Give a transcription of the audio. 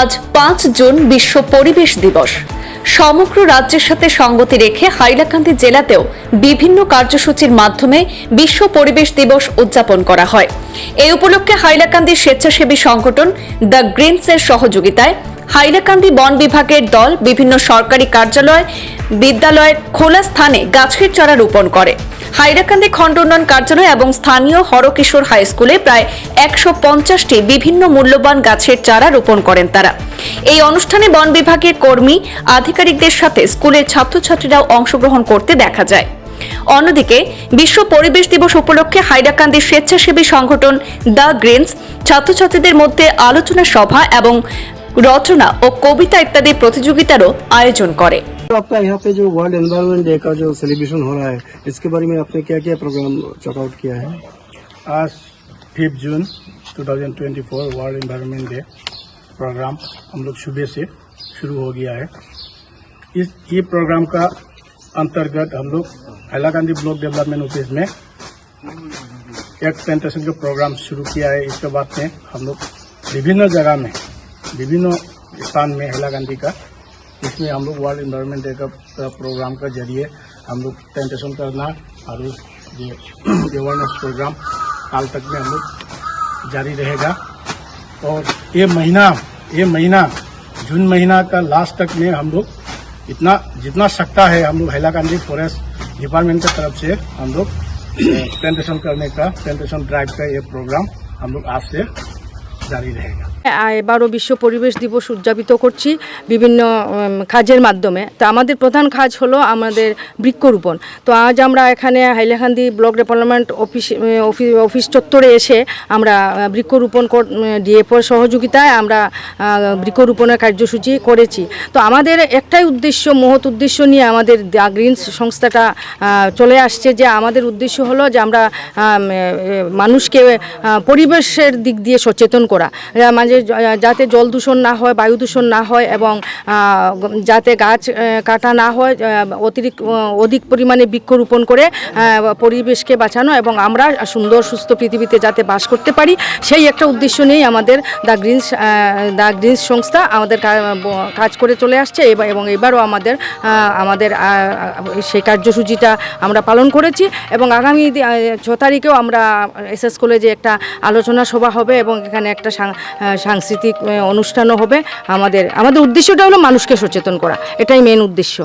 আজ পাঁচ জুন বিশ্ব পরিবেশ দিবস। সমগ্র রাজ্যের সাথে সঙ্গতি রেখে হাইলাকান্দি জেলাতেও বিভিন্ন কার্যসূচির মাধ্যমে বিশ্ব পরিবেশ দিবস উদযাপন করা হয়। এই উপলক্ষে হাইলাকান্দি স্বেচ্ছাসেবী সংগঠন দ্য গ্রিনসের সহযোগিতায় হাইলাকান্দি বন বিভাগের দল বিভিন্ন সরকারি কার্যালয় বিদ্যালয় খোলা স্থানে গাছের চারা রোপণ করে। হাইলাকান্দি খণ্ড উন্নয়ন কার্যালয় এবং স্থানীয় হরকিশোর হাই স্কুলে প্রায় একশো পঞ্চাশটি বিভিন্ন মূল্যবান গাছের চারা রোপণ করেন তারা। এই অনুষ্ঠানে বন বিভাগের কর্মী, আধিকারিকদের সাথে স্কুলের ছাত্রছাত্রীরাও অংশগ্রহণ করতে দেখা যায়। অন্যদিকে, বিশ্ব পরিবেশ দিবস উপলক্ষে হাইলাকান্দি স্বেচ্ছাসেবী সংগঠন দ্য গ্রিনস ছাত্রছাত্রীদের মধ্যে আলোচনা সভা এবং রচনা ও কবিতা ইত্যাদি প্রতিযোগিতারও আয়োজন করে। तो आपका यहाँ पे जो वर्ल्ड एनवायरनमेंट डे का जो सेलिब्रेशन हो रहा है, इसके बारे में आपने क्या क्या प्रोग्राम चॉकआउट किया है? आज fifth June 2024 world environment day programme हम लोग सुबह से शुरू हो गया है। इस, ये प्रोग्राम का अंतर्गत हम लोग हैलाकांदी ब्लॉक डेवलपमेंट ऑफ़िस में एक प्रेजेंटेशन का प्रोग्राम शुरू किया है। इसके बाद में हम लोग विभिन्न जगह में, विभिन्न स्थान में हैलाकांदी का इसमें हम लोग वर्ल्ड इन्वायरमेंट डे का प्रोग्राम का ज़रिए हम लोग प्रेजेंटेशन करना और ये अवेयरनेस प्रोग्राम काल तक में हम लोग जारी रहेगा। और ये महीना ये महीना, जून महीना का लास्ट तक में हम लोग इतना, जितना सकता है हम लोग हैलाकांदी फॉरेस्ट डिपार्टमेंट की तरफ़ से हम लोग प्रेजेंटेशन करने का प्रेजेंटेशन ड्राइव का ये प्रोग्राम हम लोग आज से जारी रहेगा। এবারও বিশ্ব পরিবেশ দিবস উদযাপিত করছি বিভিন্ন কাজের মাধ্যমে। তো আমাদের প্রধান কাজ হলো আমাদের বৃক্ষরোপণ। তো আজ আমরা এখানে Hailakandi block development office office চত্বরে এসে আমরা বৃক্ষরোপণ ডিএফওর সহযোগিতায় আমরা বৃক্ষরোপণের কার্যসূচি করেছি। তো আমাদের একটাই উদ্দেশ্য, মহৎ উদ্দেশ্য নিয়ে আমাদের দ্য গ্রিনস সংস্থাটা চলে আসছে যে আমাদের উদ্দেশ্য হলো যে আমরা মানুষকে পরিবেশের দিক দিয়ে সচেতন করা। মাঝে যাতে জল দূষণ না হয়, বায়ু দূষণ না হয় এবং যাতে গাছ কাটা না হয় অতিরিক্ত অধিক পরিমাণে বৃক্ষরোপণ করে পরিবেশকে বাঁচানো এবং আমরা সুন্দর, সুস্থ পৃথিবীতে যাতে বাস করতে পারি, সেই একটা উদ্দেশ্য নিয়েই আমাদের দ্য গ্রিনস দ্য গ্রিনস সংস্থা আমাদের কাজ করে চলে আসছে এবং এবারও আমাদের আমাদের সেই কার্যসূচিটা আমরা পালন করেছি এবং আগামী ছ তারিখেও আমরা এস এস কলেজে একটা আলোচনা সভা হবে এবং এখানে একটা সাংস্কৃতিক অনুষ্ঠানও হবে। আমাদের আমাদের উদ্দেশ্যটা হলো মানুষকে সচেতন করা। এটাই মেন উদ্দেশ্য।